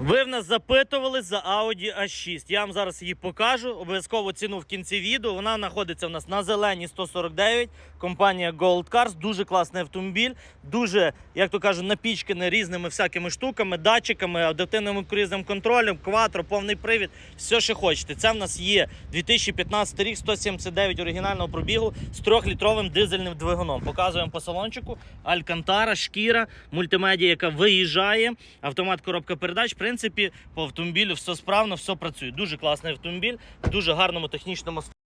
Ви в нас запитували за Audi A6. Я вам зараз її покажу. Обов'язково ціну в кінці відео. Вона знаходиться у нас на зеленій 149. Компанія Gold Cars. Дуже класний автомобіль. Дуже, як то кажуть, напічканий різними всякими штуками, датчиками, адаптивним круїзним контролем, кватро, повний привід. Все, що хочете. Це в нас є 2015 рік, 179 оригінального пробігу з 3-літровим дизельним двигуном. Показуємо по салончику. Алькантара, шкіра, мультимедіа, яка виїжджає, автомат коробка передач. Принципі, по автомобілю все справно, все працює. Дуже класний автомобіль, дуже гарному технічному стані.